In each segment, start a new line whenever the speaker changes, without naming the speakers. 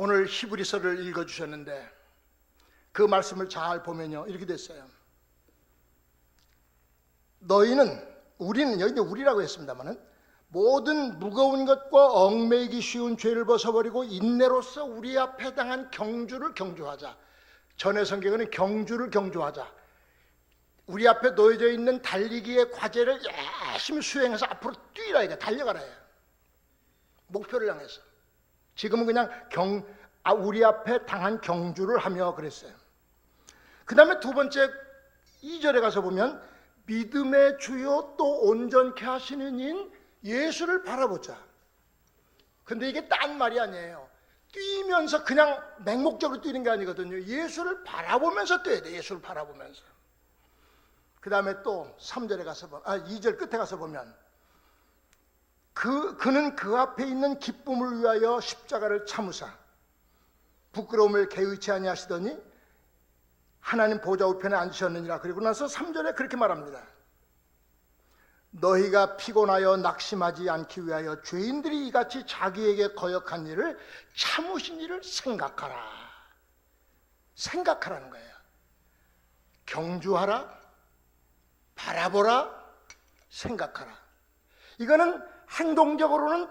오늘 히브리서를 읽어 주셨는데 그 말씀을 잘 보면요. 이렇게 됐어요. 너희는 우리는 여기 우리라고 했습니다만은 모든 무거운 것과 얽매이기 쉬운 죄를 벗어버리고 인내로서 우리 앞에 당한 경주를 경주하자. 전의 성경에는 경주를 경주하자. 우리 앞에 놓여져 있는 달리기의 과제를 열심히 수행해서 앞으로 뛰라 이게 달려가라 해요. 목표를 향해서. 지금은 그냥 경 아, 우리 앞에 당한 경주를 하며 그랬어요. 그 다음에 두 번째 2절에 가서 보면 믿음의 주요 또 온전케 하시는 인 예수를 바라보자. 근데 이게 딴 말이 아니에요. 뛰면서 그냥 맹목적으로 뛰는 게 아니거든요. 예수를 바라보면서 뛰어야 돼. 예수를 바라보면서. 그 다음에 또 3절에 가서 보면, 아, 2절 끝에 가서 보면, 그, 그는 그 앞에 있는 기쁨을 위하여 십자가를 참으사, 부끄러움을 개의치 아니하시더니, 하나님 보좌 우편에 앉으셨느니라. 그리고 나서 3절에 그렇게 말합니다. 너희가 피곤하여 낙심하지 않기 위하여 죄인들이 이같이 자기에게 거역한 일을 참으신 일을 생각하라. 생각하라는 거예요. 경주하라. 바라보라. 생각하라. 이거는 행동적으로는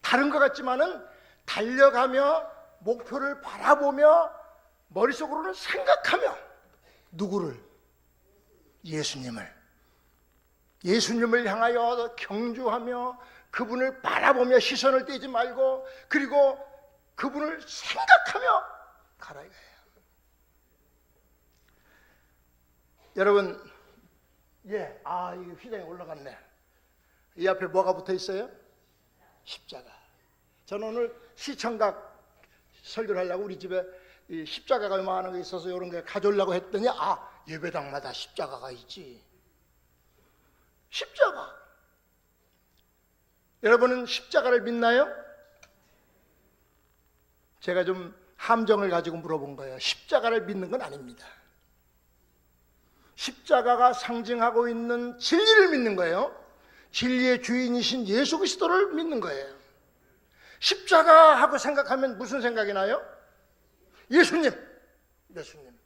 다른 것 같지만은 달려가며 목표를 바라보며 머릿속으로는 생각하며 누구를? 예수님을. 예수님을 향하여 경주하며 그분을 바라보며 시선을 떼지 말고 그리고 그분을 생각하며 가라 이거예요. 여러분, 예, 아, 이거 휘장에 올라갔네. 이 앞에 뭐가 붙어 있어요? 십자가. 저는 오늘 시청각 설교를 하려고 우리 집에 이 십자가가 요만한 게 있어서 이런 게 가져오려고 했더니 아 예배당마다 십자가가 있지. 십자가. 여러분은 십자가를 믿나요? 제가 좀 함정을 가지고 물어본 거예요. 십자가를 믿는 건 아닙니다. 십자가가 상징하고 있는 진리를 믿는 거예요. 진리의 주인이신 예수 그리스도를 믿는 거예요. 십자가 하고 생각하면 무슨 생각이 나요? 예수님. 예수님.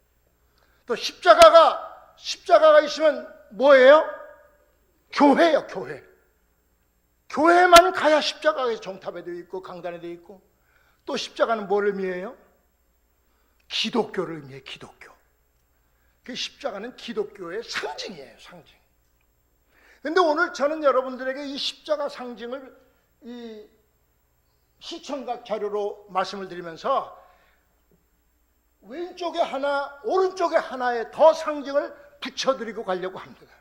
또 십자가가 십자가가 있으면 뭐예요? 교회요, 교회. 교회만 가야 십자가가 정탑에 되어 있고 강단에 되어 있고 또 십자가는 뭘 의미해요? 기독교를 의미해 기독교. 그 십자가는 기독교의 상징이에요, 상징. 근데 오늘 저는 여러분들에게 이 십자가 상징을 이 시청각 자료로 말씀을 드리면서 왼쪽에 하나, 오른쪽에 하나에 더 상징을 붙여드리고 가려고 합니다.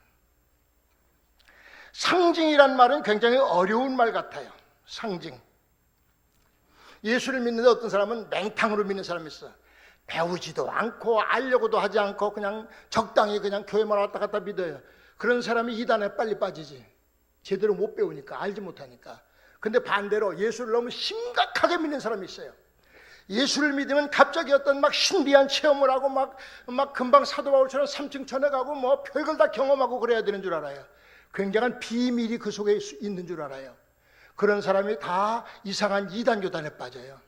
상징이란 말은 굉장히 어려운 말 같아요. 상징. 예수를 믿는데 어떤 사람은 맹탕으로 믿는 사람이 있어. 배우지도 않고 알려고도 하지 않고 그냥 적당히 그냥 교회만 왔다 갔다 믿어요. 그런 사람이 이단에 빨리 빠지지. 제대로 못 배우니까 알지 못하니까. 근데 반대로 예수를 너무 심각하게 믿는 사람이 있어요. 예수를 믿으면 갑자기 어떤 막 신비한 체험을 하고 막, 막 금방 사도 바울처럼 삼층천에 가고 뭐 별걸 다 경험하고 그래야 되는 줄 알아요. 굉장한 비밀이 그 속에 있는 줄 알아요. 그런 사람이 다 이상한 이단 교단에 빠져요.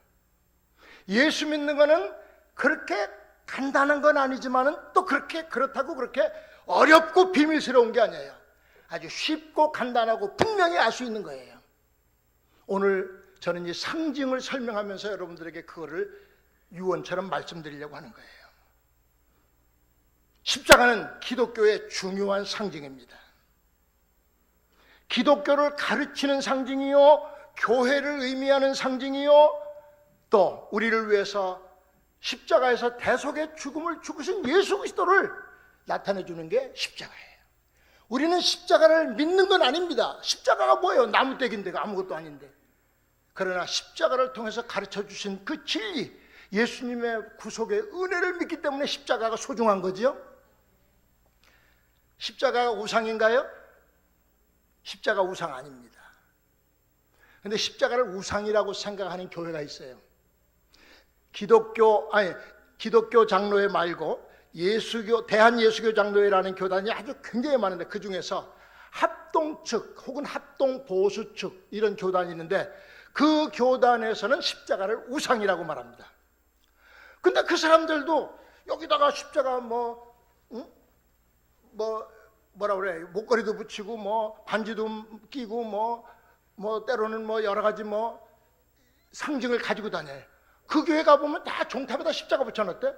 예수 믿는 거는 그렇게 간단한 건 아니지만은 또 그렇게 그렇다고 그렇게 어렵고 비밀스러운 게 아니에요. 아주 쉽고 간단하고 분명히 알 수 있는 거예요. 오늘 저는 이 상징을 설명하면서 여러분들에게 그거를 유언처럼 말씀드리려고 하는 거예요. 십자가는 기독교의 중요한 상징입니다. 기독교를 가르치는 상징이요, 교회를 의미하는 상징이요, 또 우리를 위해서 십자가에서 대속의 죽음을 죽으신 예수 그리스도를 나타내 주는 게 십자가예요. 우리는 십자가를 믿는 건 아닙니다. 십자가가 뭐예요? 나무떼기인데 아무것도 아닌데. 그러나 십자가를 통해서 가르쳐 주신 그 진리, 예수님의 구속의 은혜를 믿기 때문에 십자가가 소중한 거지요? 십자가가 우상인가요? 십자가 우상 아닙니다. 근데 십자가를 우상이라고 생각하는 교회가 있어요. 기독교 아니 기독교 장로회 말고 예수교 대한 예수교 장로회라는 교단이 아주 굉장히 많은데 그 중에서 합동 측 혹은 합동 보수 측 이런 교단이 있는데 그 교단에서는 십자가를 우상이라고 말합니다. 근데 그 사람들도 여기다가 십자가 뭐, 응? 뭐, 뭐라 그래, 목걸이도 붙이고 뭐, 반지도 끼고 뭐, 뭐, 때로는 뭐, 여러 가지 뭐, 상징을 가지고 다녀요. 그 교회 가보면 다 종탑에다 십자가 붙여놨대.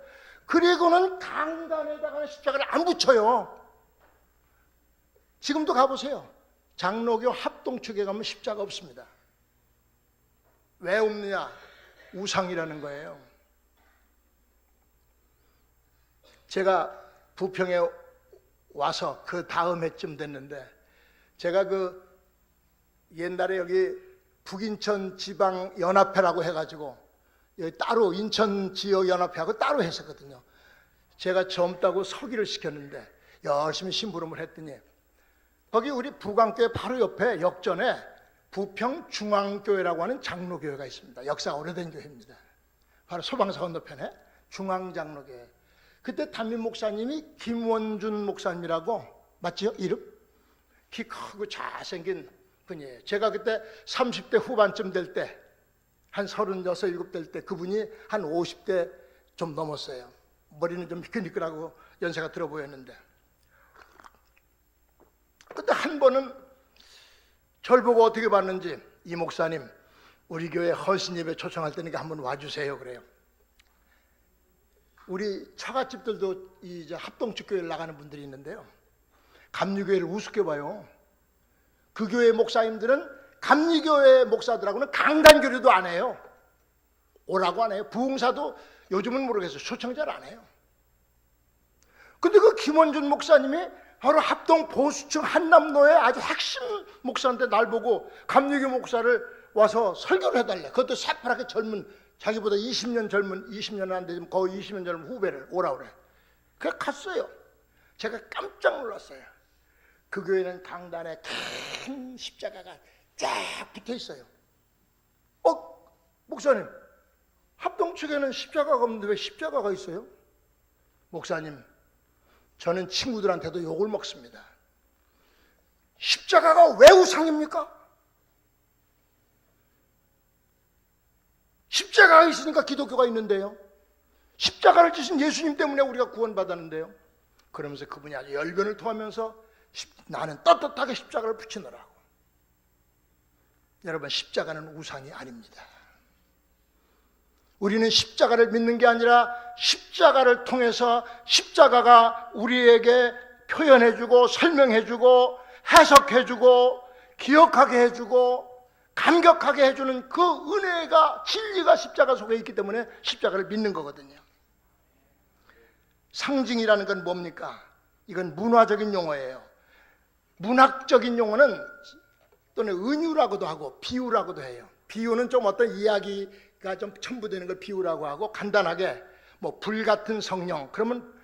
그리고는 강단에다가 십자가를 안 붙여요. 지금도 가보세요. 장로교 합동 측에 가면 십자가 없습니다. 왜 없느냐? 우상이라는 거예요. 제가 부평에 와서 그 다음 해쯤 됐는데 제가 그 옛날에 여기 북인천 지방 연합회라고 해가지고 따로 인천 지역 연합회하고 따로 했었거든요. 제가 젊다고 서기를 시켰는데 열심히 심부름을 했더니 거기 우리 부강교회 바로 옆에 역전에 부평 중앙교회라고 하는 장로교회가 있습니다. 역사가 오래된 교회입니다. 바로 소방사 건너편에 중앙장로교회. 그때 담임 목사님이 김원준 목사님이라고 맞지요? 이름? 키 크고 잘생긴 분이에요. 제가 그때 30대 후반쯤 될 때, 한 36, 7될때 그분이 한 50대 좀 넘었어요. 머리는 좀 미끌미끌하고 연세가 들어 보였는데. 근데 한 번은 절 보고 어떻게 봤는지 이 목사님 우리 교회 헌신 예배 초청할 테니까 한번 와주세요 그래요. 우리 처갓집들도 이 이제 합동축 교회를 나가는 분들이 있는데요. 감리교회를 우습게 봐요. 그 교회 목사님들은 감리교회 목사들하고는 강단 교류도 안 해요. 오라고 안 해요. 부흥사도 요즘은 모르겠어요. 초청자를 안 해요. 근데 그 김원준 목사님이 바로 합동 보수층 한남로의 아주 핵심 목사인데 날 보고 감리교 목사를 와서 설교를 해달래. 그것도 새파랗게 젊은 자기보다 20년 젊은 20년 안 되지만 거의 20년 젊은 후배를 오라 그래. 그래 갔어요. 제가 깜짝 놀랐어요. 그 교회는 강단에 큰 십자가가 쫙 붙어 있어요. 어, 목사님, 합동 측에는 십자가가 없는데 왜 십자가가 있어요? 목사님, 저는 친구들한테도 욕을 먹습니다. 십자가가 왜 우상입니까? 십자가가 있으니까 기독교가 있는데요. 십자가를 지신 예수님 때문에 우리가 구원받았는데요. 그러면서 그분이 아주 열변을 토하면서 십- 나는 떳떳하게 십자가를 붙이노라고. 여러분 십자가는 우상이 아닙니다. 우리는 십자가를 믿는 게 아니라 십자가를 통해서 십자가가 우리에게 표현해주고 설명해주고 해석해주고 기억하게 해주고 감격하게 해주는 그 은혜가 진리가 십자가 속에 있기 때문에 십자가를 믿는 거거든요. 상징이라는 건 뭡니까? 이건 문화적인 용어예요. 문학적인 용어는 또는 은유라고도 하고 비유라고도 해요. 비유는 좀 어떤 이야기가 좀 첨부되는 걸 비유라고 하고 간단하게 뭐 불 같은 성령 그러면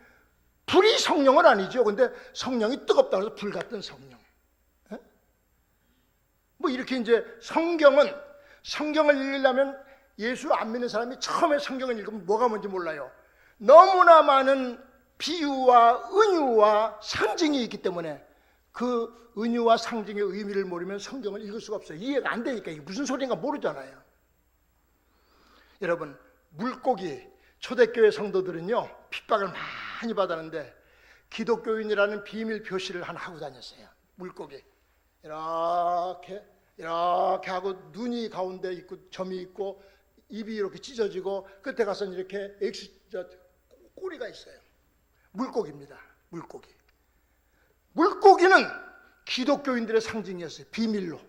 불이 성령은 아니죠. 근데 성령이 뜨겁다 그래서 불 같은 성령. 에? 뭐 이렇게 이제 성경은 성경을 읽으려면 예수 안 믿는 사람이 처음에 성경을 읽으면 뭐가 뭔지 몰라요. 너무나 많은 비유와 은유와 상징이 있기 때문에 그 은유와 상징의 의미를 모르면 성경을 읽을 수가 없어요. 이해가 안 되니까 이게 무슨 소리인가 모르잖아요. 여러분, 물고기 초대교회 성도들은요 핍박을 많이 받았는데 기독교인이라는 비밀 표시를 하나 하고 다녔어요. 물고기 이렇게 이렇게 하고 눈이 가운데 있고 점이 있고 입이 이렇게 찢어지고 끝에 가서 이렇게 저 꼬리가 있어요. 물고기입니다. 물고기. 물고기는 기독교인들의 상징이었어요. 비밀로.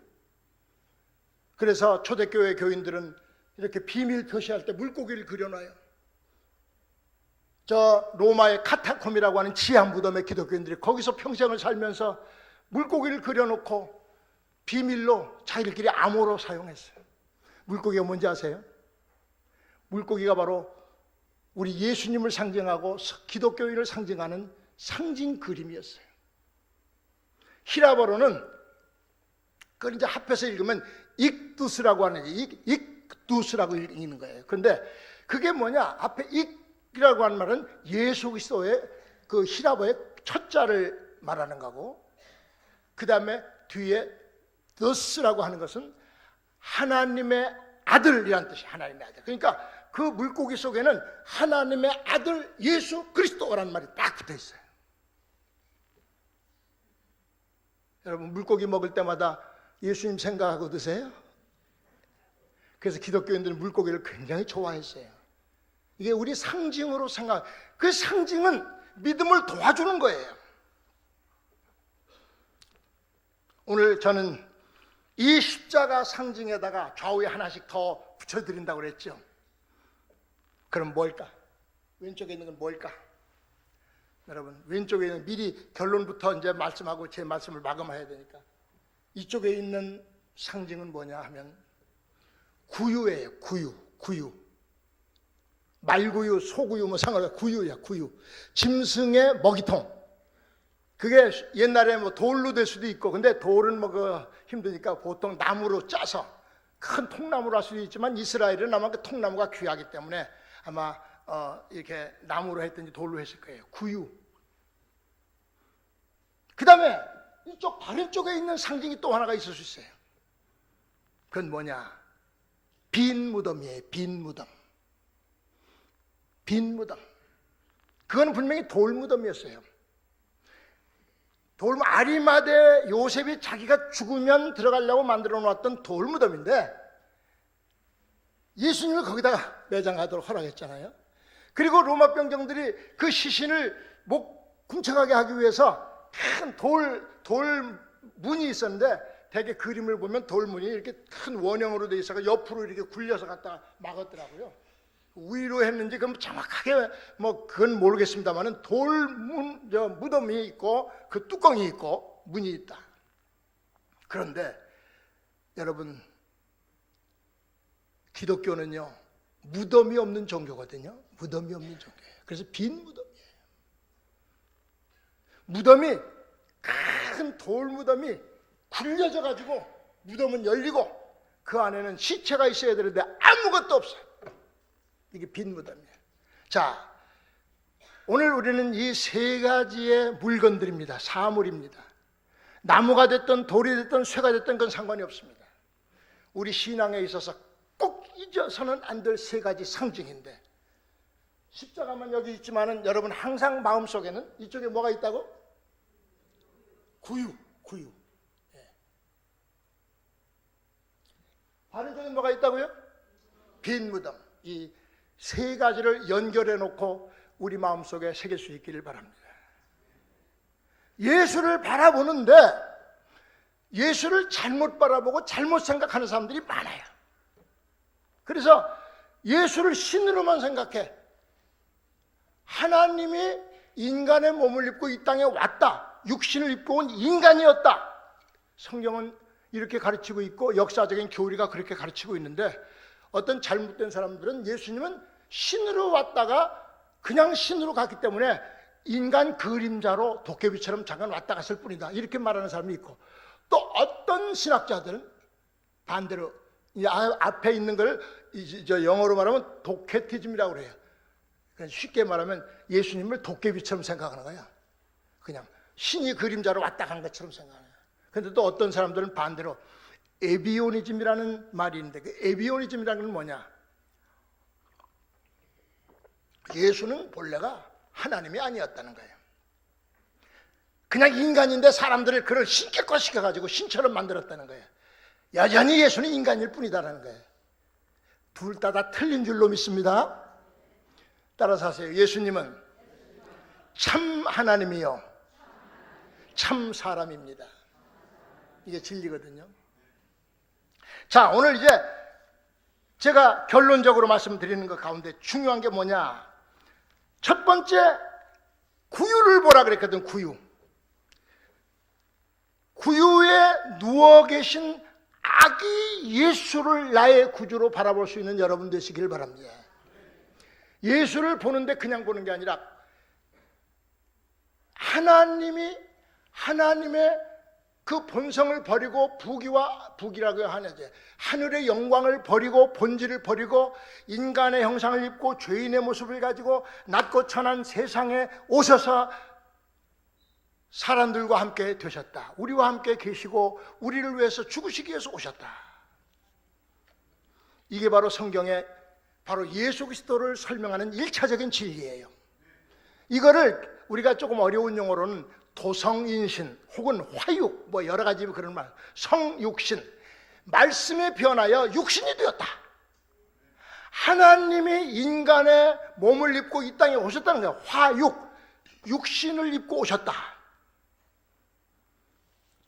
그래서 초대교회 교인들은 이렇게 비밀 표시할 때 물고기를 그려놔요. 저 로마의 카타콤이라고 하는 지하 무덤의 기독교인들이 거기서 평생을 살면서 물고기를 그려놓고 비밀로 자기들끼리 암호로 사용했어요. 물고기가 뭔지 아세요? 물고기가 바로 우리 예수님을 상징하고 기독교인을 상징하는 상징 그림이었어요. 히라버로는 그걸 이제 합해서 읽으면 익두스라고 하는 익, 익두스라고 읽는 거예요. 그런데 그게 뭐냐? 앞에 익이라고 하는 말은 예수 그리스도의 그 히라버의 첫 자를 말하는 거고 그 다음에 뒤에 더스라고 하는 것은 하나님의 아들이란 뜻이 하나님의 아들. 그러니까 그 물고기 속에는 하나님의 아들 예수 그리스도라는 말이 딱 붙어 있어요. 여러분 물고기 먹을 때마다 예수님 생각하고 드세요? 그래서 기독교인들은 물고기를 굉장히 좋아했어요. 이게 우리 상징으로 생각, 그 상징은 믿음을 도와주는 거예요. 오늘 저는 이 십자가 상징에다가 좌우에 하나씩 더 붙여드린다고 그랬죠. 그럼 뭘까? 왼쪽에 있는 건 뭘까? 여러분, 왼쪽에 있는 미리 결론부터 이제 말씀하고 제 말씀을 마감해야 되니까. 이쪽에 있는 상징은 뭐냐 하면 구유예요, 구유, 구유. 말구유, 소구유 뭐 상관없어. 구유야, 구유. 짐승의 먹이통. 그게 옛날에 뭐 돌로 될 수도 있고, 근데 돌은 뭐 그 힘드니까 보통 나무로 짜서 큰 통나무로 할 수도 있지만 이스라엘은 아마 그 통나무가 귀하기 때문에 아마 어 이렇게 나무로 했든지 돌로 했을 거예요. 구유. 그 다음에 이쪽 바른 쪽에 있는 상징이 또 하나가 있을 수 있어요. 그건 뭐냐? 빈 무덤이에요. 빈 무덤. 빈 무덤. 그건 분명히 돌 무덤이었어요. 돌 아리마대 요셉이 자기가 죽으면 들어가려고 만들어 놓았던 돌 무덤인데 예수님을 거기다가 매장하도록 허락했잖아요. 그리고 로마 병정들이 그 시신을 목 궁창하게 하기 위해서 큰 돌, 돌 문이 있었는데 대개 그림을 보면 돌문이 이렇게 큰 원형으로 돼 있어서 옆으로 이렇게 굴려서 갖다가 막았더라고요. 위로 했는지 그럼 정확하게 뭐 그건 모르겠습니다만은 돌문 저 무덤이 있고 그 뚜껑이 있고 문이 있다. 그런데 여러분 기독교는요 무덤이 없는 종교거든요. 무덤이 없는 종교예요. 그래서 빈 무덤이에요. 무덤이 큰 돌 무덤이 굴려져 가지고 무덤은 열리고 그 안에는 시체가 있어야 되는데 아무것도 없어요. 이게 빈 무덤이에요. 자, 오늘 우리는 이 세 가지의 물건들입니다. 사물입니다. 나무가 됐든 돌이 됐든 쇠가 됐든 그건 상관이 없습니다. 우리 신앙에 있어서 꼭 잊어서는 안 될 세 가지 상징인데 십자가만 여기 있지만은 여러분 항상 마음속에는 이쪽에 뭐가 있다고? 구유, 구유. 예. 다른 쪽에 뭐가 있다고요? 빈 무덤. 이 세 가지를 연결해 놓고 우리 마음속에 새길 수 있기를 바랍니다. 예수를 바라보는데 예수를 잘못 바라보고 잘못 생각하는 사람들이 많아요. 그래서 예수를 신으로만 생각해. 하나님이 인간의 몸을 입고 이 땅에 왔다. 육신을 입고 온 인간이었다. 성경은 이렇게 가르치고 있고 역사적인 교리가 그렇게 가르치고 있는데 어떤 잘못된 사람들은 예수님은 신으로 왔다가 그냥 신으로 갔기 때문에 인간 그림자로 도깨비처럼 잠깐 왔다 갔을 뿐이다. 이렇게 말하는 사람이 있고 또 어떤 신학자들은 반대로 이 아- 앞에 있는 걸 이- 저 영어로 말하면 도케티즘이라고 그래요. 그러니까 쉽게 말하면 예수님을 도깨비처럼 생각하는 거야. 그냥 신이 그림자로 왔다 간 것처럼 생각하는 거야. 근데 또 어떤 사람들은 반대로 에비오니즘이라는 말이 있는데 그 에비오니즘이라는 건 뭐냐? 예수는 본래가 하나님이 아니었다는 거예요. 그냥 인간인데 사람들을 그를 신격화 시켜가지고 신처럼 만들었다는 거예요. 여전히 예수는 인간일 뿐이다라는 거예요. 둘 다 다 틀린 줄로 믿습니다. 따라서 하세요. 예수님은 참 하나님이요. 참 사람입니다. 이게 진리거든요. 자, 오늘 이제 제가 결론적으로 말씀드리는 것 가운데 중요한 게 뭐냐? 첫 번째, 구유를 보라 그랬거든, 구유. 구유에 누워 계신 아기 예수를 나의 구주로 바라볼 수 있는 여러분 되시길 바랍니다. 예수를 보는데 그냥 보는 게 아니라 하나님이 하나님의 그 본성을 버리고 부귀와 부귀라고 하는데 하늘의 영광을 버리고 본질을 버리고 인간의 형상을 입고 죄인의 모습을 가지고 낮고 천한 세상에 오셔서 사람들과 함께 되셨다. 우리와 함께 계시고 우리를 위해서 죽으시기 위해서 오셨다. 이게 바로 성경에 바로 예수 그리스도를 설명하는 일차적인 진리예요. 이거를 우리가 조금 어려운 용어로는 도성인신 혹은 화육 뭐 여러 가지 그런 말 성육신 말씀에 변하여 육신이 되었다. 하나님이 인간의 몸을 입고 이 땅에 오셨다는 거예요. 화육 육신을 입고 오셨다.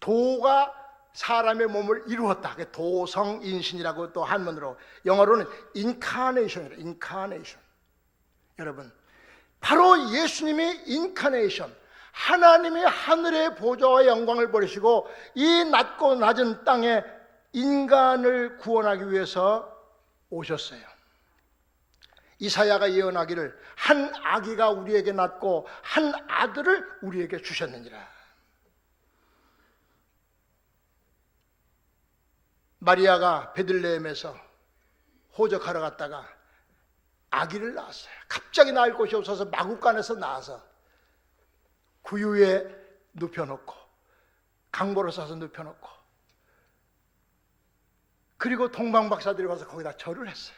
도가 사람의 몸을 이루었다. 도성인신이라고 또 한문으로 영어로는 인카네이션이라 인카네이션. 여러분 바로 예수님이 인카네이션 하나님이 하늘의 보좌와 영광을 버리시고 이 낮고 낮은 땅에 인간을 구원하기 위해서 오셨어요. 이사야가 예언하기를 한 아기가 우리에게 낳고 한 아들을 우리에게 주셨느니라. 마리아가 베들레헴에서 호적하러 갔다가 아기를 낳았어요. 갑자기 낳을 곳이 없어서 마국간에서 낳아서 구유에 눕혀놓고 강보를 싸서 눕혀놓고 그리고 동방 박사들이 와서 거기다 절을 했어요.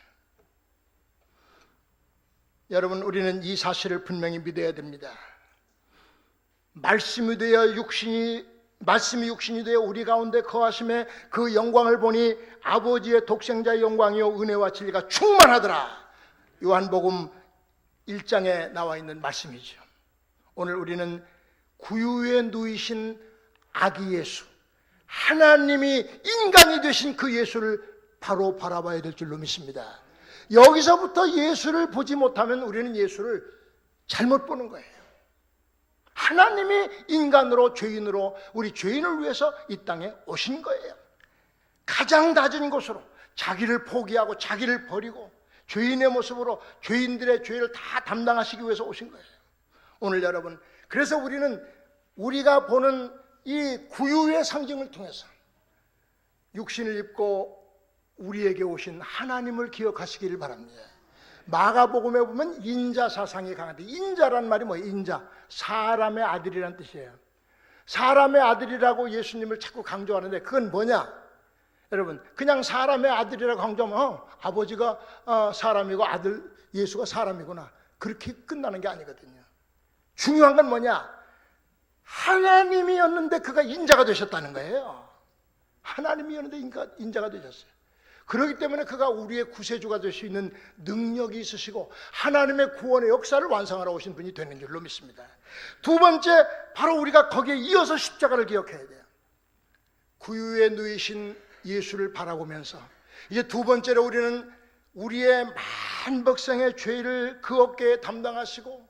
여러분 우리는 이 사실을 분명히 믿어야 됩니다. 말씀이 되어 육신이 말씀이 육신이 되어 우리 가운데 거하심에 그 영광을 보니 아버지의 독생자의 영광이요 은혜와 진리가 충만하더라. 요한복음 1장에 나와 있는 말씀이죠. 오늘 우리는 구유에 누이신 아기 예수, 하나님이 인간이 되신 그 예수를 바로 바라봐야 될 줄로 믿습니다. 여기서부터 예수를 보지 못하면 우리는 예수를 잘못 보는 거예요. 하나님이 인간으로 죄인으로 우리 죄인을 위해서 이 땅에 오신 거예요. 가장 낮은 곳으로 자기를 포기하고 자기를 버리고 죄인의 모습으로 죄인들의 죄를 다 담당하시기 위해서 오신 거예요. 오늘 여러분, 그래서 우리는 우리가 보는 이 구유의 상징을 통해서 육신을 입고 우리에게 오신 하나님을 기억하시기를 바랍니다. 마가복음에 보면 인자 사상이 강한데 인자란 말이 뭐예요? 인자 사람의 아들이란 뜻이에요. 사람의 아들이라고 예수님을 자꾸 강조하는데 그건 뭐냐? 여러분 그냥 사람의 아들이라고 강조하면 어, 아버지가 어, 사람이고 아들 예수가 사람이구나 그렇게 끝나는 게 아니거든요. 중요한 건 뭐냐? 하나님이었는데 그가 인자가 되셨다는 거예요. 하나님이었는데 인가, 인자가 되셨어요. 그렇기 때문에 그가 우리의 구세주가 될 수 있는 능력이 있으시고 하나님의 구원의 역사를 완성하러 오신 분이 되는 줄로 믿습니다. 두 번째 바로 우리가 거기에 이어서 십자가를 기억해야 돼요. 구유에 누이신 예수를 바라보면서 이제 두 번째로 우리는 우리의 만백성의 죄를 그 어깨에 담당하시고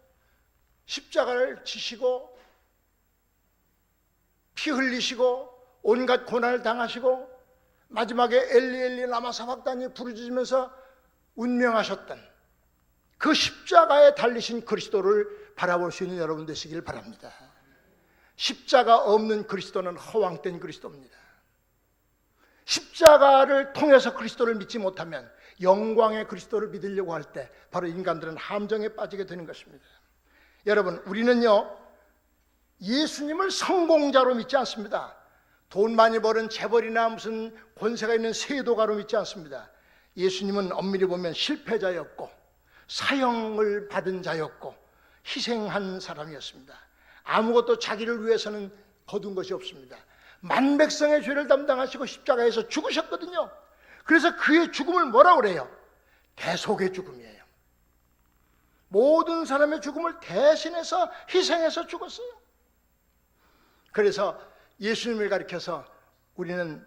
십자가를 지시고 피 흘리시고 온갖 고난을 당하시고 마지막에 엘리 엘리 라마 사박단이 부르짖으면서 운명하셨던 그 십자가에 달리신 그리스도를 바라볼 수 있는 여러분 되시길 바랍니다. 십자가 없는 그리스도는 허황된 그리스도입니다. 십자가를 통해서 그리스도를 믿지 못하면 영광의 그리스도를 믿으려고 할 때 바로 인간들은 함정에 빠지게 되는 것입니다. 여러분, 우리는요, 예수님을 성공자로 믿지 않습니다. 돈 많이 버는 재벌이나 무슨 권세가 있는 세도가로 믿지 않습니다. 예수님은 엄밀히 보면 실패자였고 사형을 받은 자였고 희생한 사람이었습니다. 아무것도 자기를 위해서는 거둔 것이 없습니다. 만백성의 죄를 담당하시고 십자가에서 죽으셨거든요. 그래서 그의 죽음을 뭐라 그래요? 대속의 죽음이에요. 모든 사람의 죽음을 대신해서 희생해서 죽었어요. 그래서 예수님을 가리켜서 우리는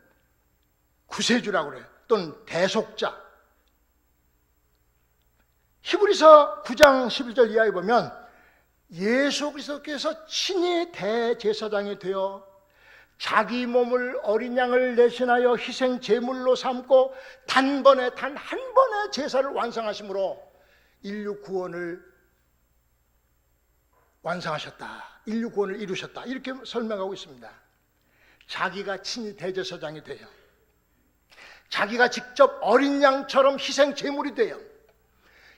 구세주라고 그래요. 또는 대속자. 히브리서 9장 11절 이하에 보면 예수 그리스도께서 친히 대제사장이 되어 자기 몸을 어린 양을 내신하여 희생 제물로 삼고 단번에 단 한 번의 제사를 완성하심으로 인류 구원을 완성하셨다. 인류 구원을 이루셨다. 이렇게 설명하고 있습니다. 자기가 친히 대제사장이 돼요. 자기가 직접 어린 양처럼 희생 제물이 돼요.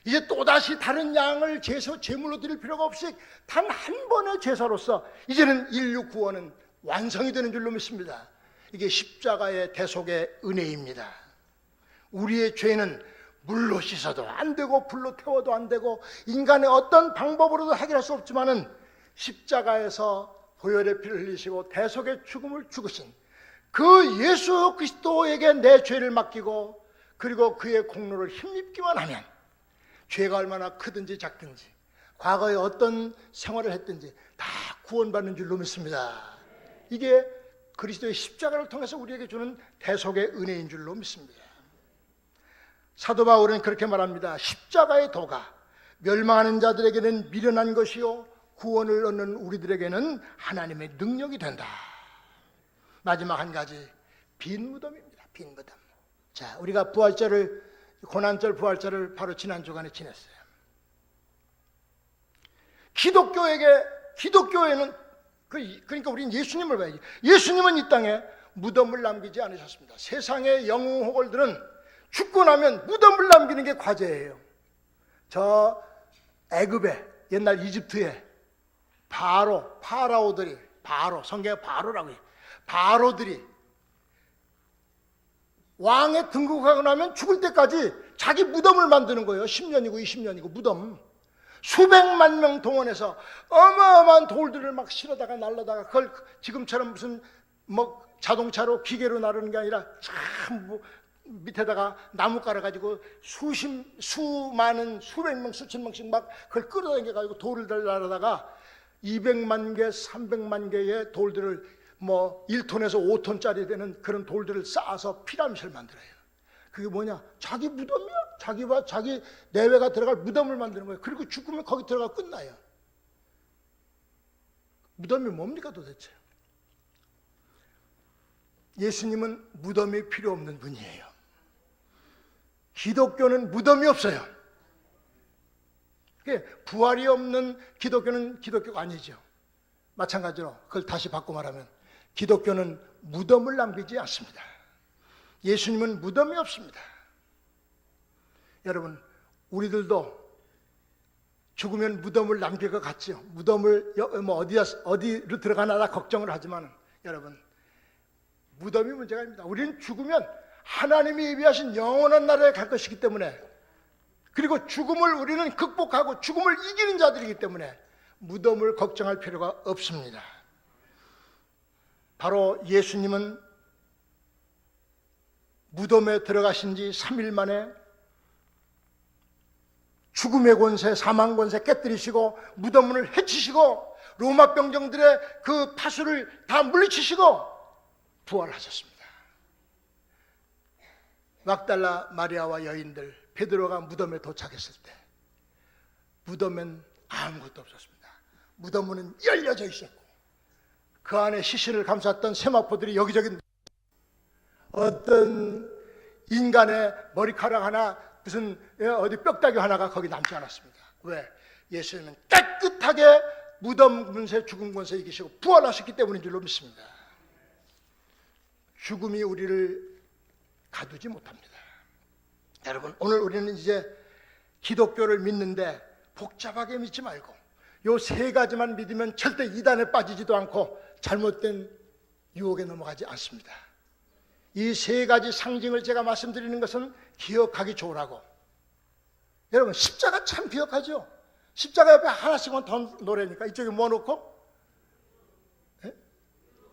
이제 또다시 다른 양을 제사, 제물로 드릴 필요가 없이 단 한 번의 제사로서 이제는 인류 구원은 완성이 되는 줄로 믿습니다. 이게 십자가의 대속의 은혜입니다. 우리의 죄는 물로 씻어도 안 되고 불로 태워도 안 되고 인간의 어떤 방법으로도 해결할 수 없지만은 십자가에서 보혈의 피를 흘리시고 대속의 죽음을 죽으신 그 예수 그리스도에게 내 죄를 맡기고 그리고 그의 공로를 힘입기만 하면 죄가 얼마나 크든지 작든지 과거에 어떤 생활을 했든지 다 구원받는 줄로 믿습니다. 이게 그리스도의 십자가를 통해서 우리에게 주는 대속의 은혜인 줄로 믿습니다. 사도 바울은 그렇게 말합니다. 십자가의 도가 멸망하는 자들에게는 미련한 것이요 구원을 얻는 우리들에게는 하나님의 능력이 된다. 마지막 한 가지 빈 무덤입니다. 빈 무덤. 자, 우리가 부활절을 고난절 부활절을 바로 지난 주간에 지냈어요. 기독교에게 기독교에는 그, 그러니까 우리는 예수님을 봐야지. 예수님은 이 땅에 무덤을 남기지 않으셨습니다. 세상의 영웅 호걸들은 죽고 나면 무덤을 남기는 게 과제예요. 저 애굽에 옛날 이집트에 바로 파라오들이 바로 성경에 바로라고 해요. 바로들이 왕에 등극하고 나면 죽을 때까지 자기 무덤을 만드는 거예요. 10년이고 20년이고 무덤. 수백만 명 동원해서 어마어마한 돌들을 막 실어다가 날라다가 그걸 지금처럼 무슨 뭐 자동차로 기계로 나르는 게 아니라 참 뭐 밑에다가 나무 깔아 가지고 수십 수많은 수백 명 수천 명씩 막 그걸 끌어당겨 가지고 돌을 날라다가 200만 개, 300만 개의 돌들을 뭐 1톤에서 5톤짜리 되는 그런 돌들을 쌓아서 피라미드를 만들어요. 그게 뭐냐? 자기 무덤이야. 자기와 자기 내외가 들어갈 무덤을 만드는 거예요. 그리고 죽으면 거기 들어가 끝나요. 무덤이 뭡니까 도대체? 예수님은 무덤이 필요 없는 분이에요. 기독교는 무덤이 없어요. 부활이 없는 기독교는 기독교가 아니죠. 마찬가지로 그걸 다시 바꿔 말하면 기독교는 무덤을 남기지 않습니다. 예수님은 무덤이 없습니다. 여러분, 우리들도 죽으면 무덤을 남길 것 같죠. 무덤을 뭐 어디 어디로 들어가나 걱정을 하지만 여러분 무덤이 문제가 아닙니다. 우리는 죽으면 하나님이 예비하신 영원한 나라에 갈 것이기 때문에 그리고 죽음을 우리는 극복하고 죽음을 이기는 자들이기 때문에 무덤을 걱정할 필요가 없습니다. 바로 예수님은 무덤에 들어가신 지 3일 만에 죽음의 권세, 사망 권세 깨뜨리시고 무덤문을 해치시고 로마 병정들의 그 파수를 다 물리치시고 부활하셨습니다. 막달라 마리아와 여인들 베드로가 무덤에 도착했을 때 무덤엔 아무것도 없었습니다. 무덤문은 열려져 있었고 그 안에 시신을 감쌌던 세마포들이 여기저기 어떤 인간의 머리카락 하나 무슨 예, 어디 뼈다귀 하나가 거기 남지 않았습니다. 왜? 예수님은 깨끗하게 무덤 군세 죽은 권세 이기시고 부활하셨기 때문인 줄로 믿습니다. 죽음이 우리를 가두지 못합니다. 여러분 오늘 우리는 이제 기독교를 믿는데 복잡하게 믿지 말고 요 세 가지만 믿으면 절대 이단에 빠지지도 않고 잘못된 유혹에 넘어가지 않습니다. 이 세 가지 상징을 제가 말씀드리는 것은 기억하기 좋으라고. 여러분 십자가 참 기억하죠? 십자가 옆에 하나씩만 더 노래니까 이쪽에 뭐 놓고? 예?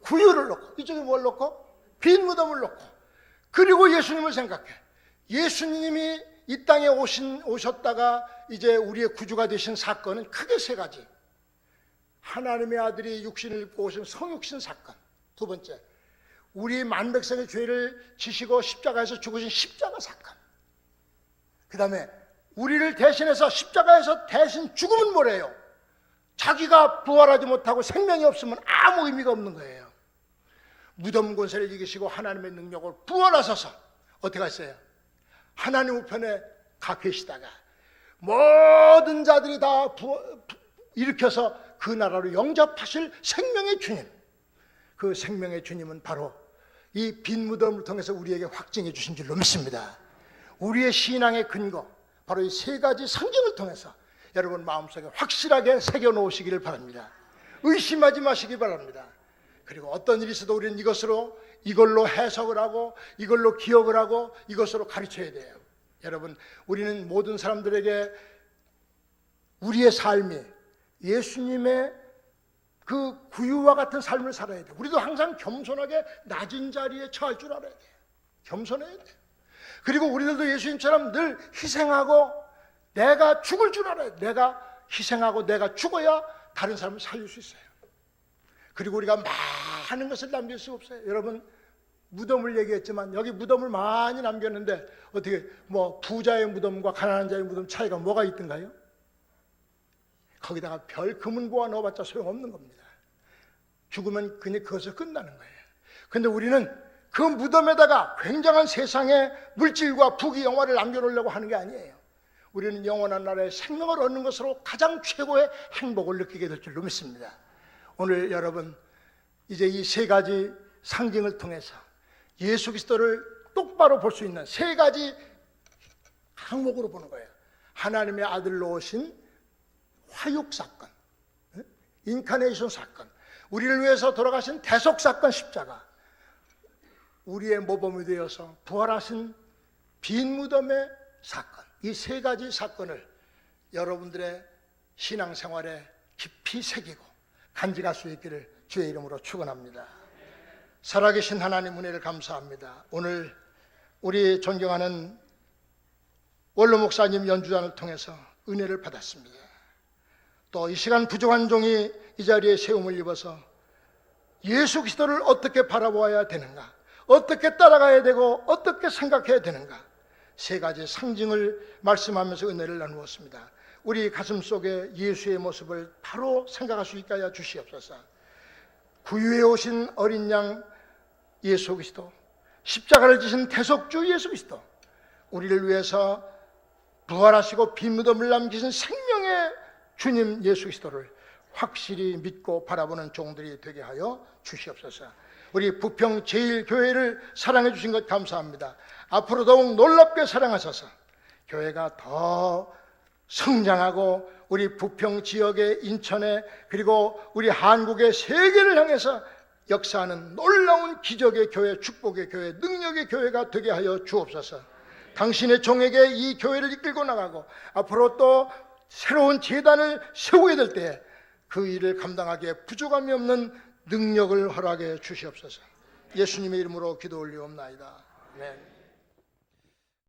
구유를 놓고 이쪽에 뭘 놓고? 빈 무덤을 놓고 그리고 예수님을 생각해. 예수님이 이 땅에 오신, 오셨다가 이제 우리의 구주가 되신 사건은 크게 세 가지. 하나님의 아들이 육신을 입고 오신 성육신 사건. 두 번째, 우리 만백성의 죄를 지시고 십자가에서 죽으신 십자가 사건. 그 다음에 우리를 대신해서 십자가에서 대신 죽으면 뭐래요? 자기가 부활하지 못하고 생명이 없으면 아무 의미가 없는 거예요. 무덤 권세를 이기시고 하나님의 능력을 부활하셔서 어떻게 하셨어요? 하나님 우편에 가 계시다가 모든 자들이 다 부, 일으켜서 그 나라로 영접하실 생명의 주님. 그 생명의 주님은 바로 이 빈 무덤을 통해서 우리에게 확증해 주신 줄로 믿습니다. 우리의 신앙의 근거, 바로 이 세 가지 상징을 통해서 여러분 마음속에 확실하게 새겨 놓으시기를 바랍니다. 의심하지 마시기 바랍니다. 그리고 어떤 일이 있어도 우리는 이것으로 이걸로 해석을 하고 이걸로 기억을 하고 이것으로 가르쳐야 돼요. 여러분, 우리는 모든 사람들에게 우리의 삶이 예수님의 그 구유와 같은 삶을 살아야 돼. 우리도 항상 겸손하게 낮은 자리에 처할 줄 알아야 돼. 겸손해야 돼. 그리고 우리들도 예수님처럼 늘 희생하고 내가 죽을 줄 알아야 돼. 내가 희생하고 내가 죽어야 다른 사람을 살릴 수 있어요. 그리고 우리가 많은 것을 남길 수 없어요. 여러분 무덤을 얘기했지만 여기 무덤을 많이 남겼는데 어떻게 뭐 부자의 무덤과 가난한 자의 무덤 차이가 뭐가 있던가요? 거기다가 별 금은 보아 넣어봤자 소용없는 겁니다. 죽으면 그냥 그것을 끝나는 거예요. 근데 우리는 그 무덤에다가 굉장한 세상의 물질과 부귀 영화를 남겨놓으려고 하는 게 아니에요. 우리는 영원한 나라의 생명을 얻는 것으로 가장 최고의 행복을 느끼게 될 줄로 믿습니다. 오늘 여러분 이제 이 세 가지 상징을 통해서 예수 그리스도를 똑바로 볼 수 있는 세 가지 항목으로 보는 거예요. 하나님의 아들로 오신 화육 사건, 예? 인카네이션 사건, 우리를 위해서 돌아가신 대속 사건 십자가, 우리의 모범이 되어서 부활하신 빈 무덤의 사건, 이 세 가지 사건을 여러분들의 신앙생활에 깊이 새기고 간직할 수 있기를 주의 이름으로 축원합니다. 살아계신 하나님 은혜를 감사합니다. 오늘 우리 존경하는 원로 목사님 연주단을 통해서 은혜를 받았습니다. 또 이 시간 부족한 종이 이 자리에 세움을 입어서 예수 그리스도를 어떻게 바라보아야 되는가? 어떻게 따라가야 되고 어떻게 생각해야 되는가? 세 가지 상징을 말씀하면서 은혜를 나누었습니다. 우리 가슴 속에 예수의 모습을 바로 생각할 수 있게 하여 주시옵소서. 구유에 오신 어린 양 예수 그리스도, 십자가를 지신 대속주 예수 그리스도, 우리를 위해서 부활하시고 빈 무덤을 남기신 생명의 주님 예수 그리스도를 확실히 믿고 바라보는 종들이 되게 하여 주시옵소서. 우리 부평 제일교회를 사랑해 주신 것 감사합니다. 앞으로 더욱 놀랍게 사랑하셔서 교회가 더 성장하고 우리 부평 지역의 인천에 그리고 우리 한국의 세계를 향해서 역사하는 놀라운 기적의 교회, 축복의 교회, 능력의 교회가 되게 하여 주옵소서. 당신의 종에게 이 교회를 이끌고 나가고 앞으로 또 새로운 재단을 세우게 될 때 그 일을 감당하기에 부족함이 없는 능력을 허락해 주시옵소서. 예수님의 이름으로 기도 올리옵나이다. 아멘.